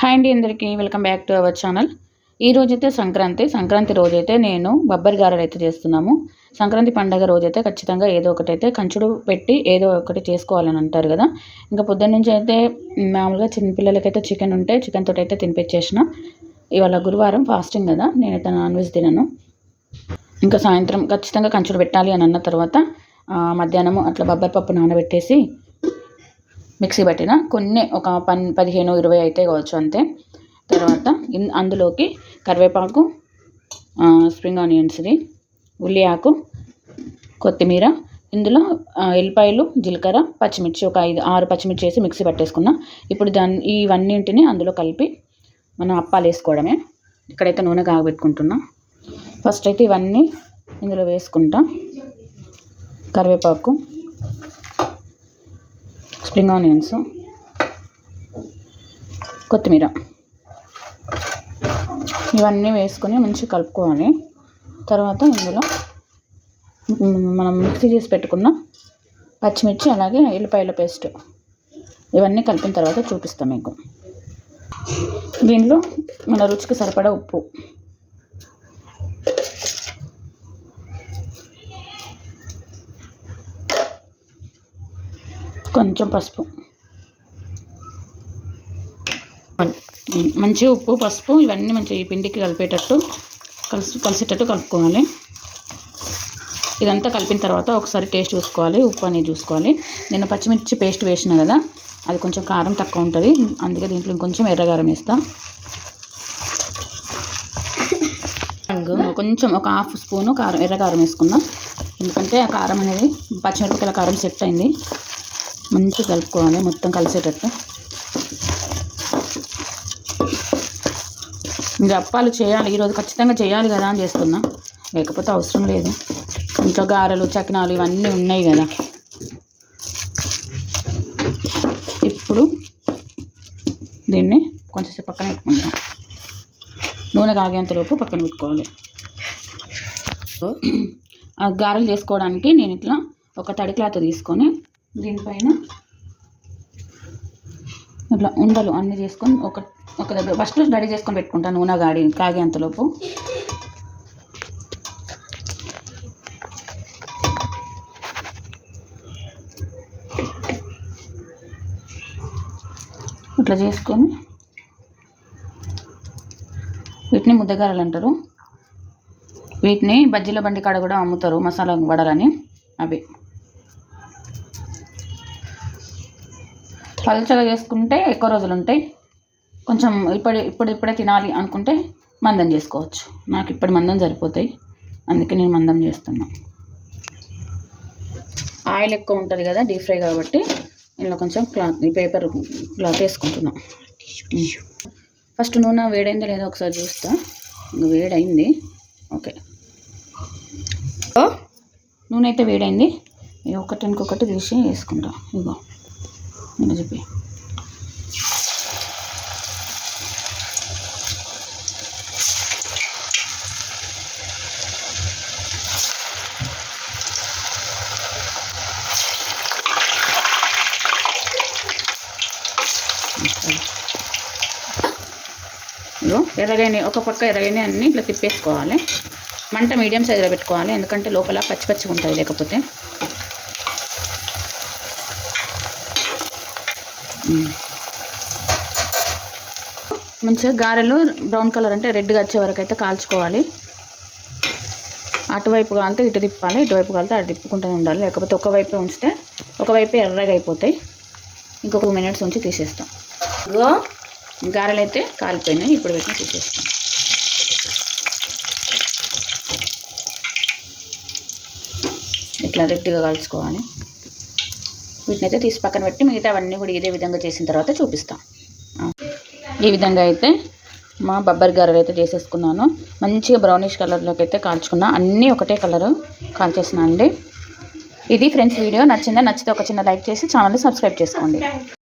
Hi అండి అందరికీ welcome back to our channel. ఈ రోజైతే సంక్రాంతి. సంక్రాంతి రోజైతే నేను బబ్బరి గారెలు అయితే చేస్తున్నాము. సంక్రాంతి పండగ రోజైతే ఖచ్చితంగా ఏదో ఒకటి అయితే కంచుడు పెట్టి ఏదో ఒకటి చేసుకోవాలని అంటారు కదా. ఇంకా పొద్దున్న నుంచి అయితే మామూలుగా చిన్నపిల్లలకైతే చికెన్ ఉంటే చికెన్ తోటి అయితే తినిపించేసిన. ఇవాళ గురువారం ఫాస్టింగ్ కదా నేనైతే నాన్ వెజ్ తినను. ఇంకా సాయంత్రం ఖచ్చితంగా కంచుడు పెట్టాలి అని అన్న తర్వాత మధ్యాహ్నము అట్లా బొబ్బరి పప్పు నానబెట్టేసి మిక్సీ పట్టిన కొన్ని ఒక పన్ పదిహేను ఇరవై అయితే కావచ్చు అంతే. తర్వాత అందులోకి కరివేపాకు స్ప్రింగ్ ఆనియన్స్ది ఉల్లి ఆకు కొత్తిమీర ఇందులో ఎల్లిపాయలు జీలకర్ర పచ్చిమిర్చి ఒక ఐదు ఆరు పచ్చిమిర్చి వేసి మిక్సీ పట్టేసుకున్నా. ఇప్పుడు దాన్ని ఇవన్నింటిని అందులో కలిపి మనం అప్పాలు వేసుకోవడమే. ఇక్కడైతే నూనె కాగబెట్టుకుంటున్నా. ఫస్ట్ అయితే ఇవన్నీ ఇందులో వేసుకుంటా. కరివేపాకు స్ప్రింగ్ ఆనియన్స్ కొత్తిమీర. ఇవన్నీ వేసుకొని మంచిగా కలుపుకోవాలి. తర్వాత ఇందులో మనం మిక్సీ చేసి పెట్టుకున్న పచ్చిమిర్చి అలాగే ఎల్లిపాయల పేస్ట్ ఇవన్నీ కలిపిన తర్వాత చూపిస్తాం మీకు. దీనిలో మన రుచికి సరిపడా ఉప్పు. కొంచెం పసుపు. మంచిగా ఉప్పు పసుపు ఇవన్నీ మంచిగా ఈ పిండికి కలిపేటట్టు కలిసి కలిసేటట్టు కలుపుకోవాలి. ఇదంతా కలిపిన తర్వాత ఒకసారి టేస్ట్ చూసుకోవాలి ఉప్పు అనేది చూసుకోవాలి. నేను పచ్చిమిర్చి పేస్ట్ వేసిన కదా అది కొంచెం కారం తక్కువ ఉంటుంది అందుకే దీంట్లో ఇంకొంచెం ఎర్రగారం వేస్తా. కొంచెం ఒక హాఫ్ స్పూను కారం ఎర్రగారం వేసుకుందాం ఎందుకంటే ఆ కారం అనేది పచ్చిమిరపకాయల కారం సెట్ అయింది. మంచిగా కలుపుకోవాలి మొత్తం కలిసేటట్టు. మీరు అప్పాలు చేయాలి ఈరోజు ఖచ్చితంగా చేయాలి కదా అని చేస్తున్నా. లేకపోతే అవసరం లేదు. ఇంట్లో గారెలు చకినాలు ఇవన్నీ ఉన్నాయి కదా. ఇప్పుడు దీన్ని కొంచెంసేపు పక్కన పెట్టుకుంటాం. నూనె కాగేంతలోపు పక్కన పెట్టుకోవాలి. ఆ గారెలు చేసుకోవడానికి నేను ఇట్లా ఒక తడి క్లాత్ తీసుకొని దీనిపైన ఇట్లా ఉండలు అన్నీ చేసుకొని ఒక ఒక దగ్గర ఫస్ట్ రెడీ చేసుకొని పెట్టుకుంటాను నూనె గాడి కాగేంతలోపు. ఇట్లా చేసుకొని వీటిని ముద్దగారలు అంటారు. వీటిని బజ్జీల బండి కాడ కూడా అమ్ముతారు మసాలా వడలని అవి. పలుచగా చేసుకుంటే ఎక్కువ రోజులు ఉంటాయి. కొంచెం ఇప్పుడు ఇప్పుడు ఇప్పుడే తినాలి అనుకుంటే మందం చేసుకోవచ్చు. నాకు ఇప్పుడు మందం సరిపోతాయి. అందుకే నేను మందం చేస్తున్నా. ఆయిల్ ఎక్కువ ఉంటుంది కదా డీప్ ఫ్రై కాబట్టి ఇందులో కొంచెం క్లాత్ ఈ పేపర్ క్లాత్ వేసుకుంటున్నాం. ఫస్ట్ నూనె వేడైందో లేదో ఒకసారి చూస్తా. ఇంకా వేడైంది. ఓకే. నూనె అయితే వేడైంది. ఒకటి ఇంకొకటి తీసి వేసుకుంటా. ఇగో. నేను చెప్పి. ఎర్రగానే ఒక పక్క ఎర్రగానే అన్నీ ఇట్లా తిప్పేసుకోవాలి. మంట మీడియం సైజులో పెట్టుకోవాలి. ఎందుకంటే లోపల పచ్చి పచ్చిగా ఉంటుంది లేకపోతే. మంచిగా గారెలు బ్రౌన్ కలర్ అంటే రెడ్గా వచ్చే వరకు అయితే కాల్చుకోవాలి. అటువైపు కాలితే ఇటు తిప్పాలి ఇటువైపు కాలితే అటు తిప్పుకుంటూనే ఉండాలి. లేకపోతే ఒకవైపు ఉంచితే ఒకవైపు ఎర్రగా అయిపోతాయి. ఇంకొక టూ మినిట్స్ ఉంచి తీసేస్తాం. ఇగో గారెలు అయితే కాలిపోయినాయి. ఇప్పుడు పెట్టిన తీసేస్తాం. ఇట్లా రెడ్డిగా కాల్చుకోవాలి. వీటిని అయితే తీసి పక్కన పెట్టి మిగతా అవన్నీ కూడా ఇదే విధంగా చేసిన తర్వాత చూపిస్తాం. ఈ విధంగా అయితే మా బబ్బర్ గారెలు అయితే చేసేసుకున్నాను. మంచిగా బ్రౌనిష్ కలర్లోకి అయితే కాల్చుకున్నా. అన్నీ ఒకటే కలరు కాల్చేసినా అండి. ఇది ఫ్రెండ్స్ వీడియో. నచ్చిందా? నచ్చితే ఒక చిన్న లైక్ చేసి ఛానల్ని సబ్స్క్రైబ్ చేసుకోండి.